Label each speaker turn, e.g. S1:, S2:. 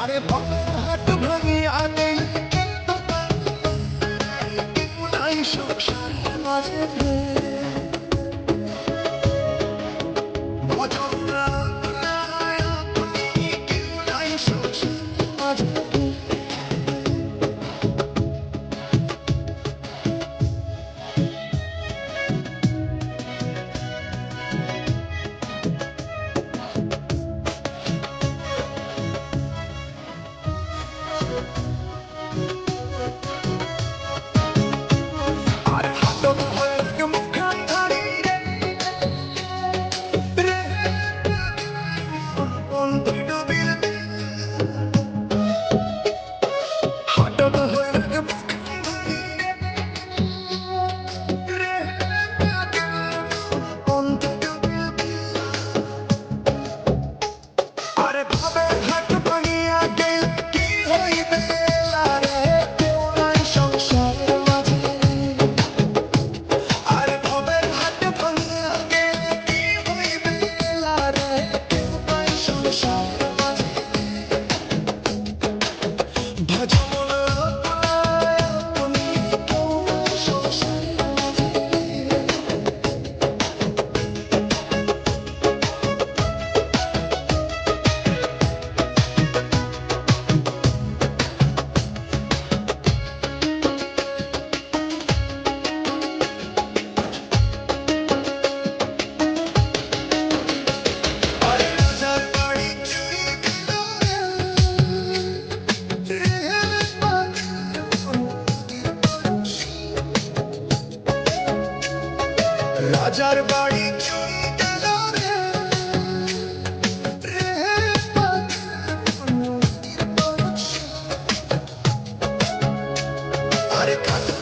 S1: আরে ভক্ত ভাঙি আনে Watch it. তার বাড়ি চুরি গেল রে। রে আর কাজ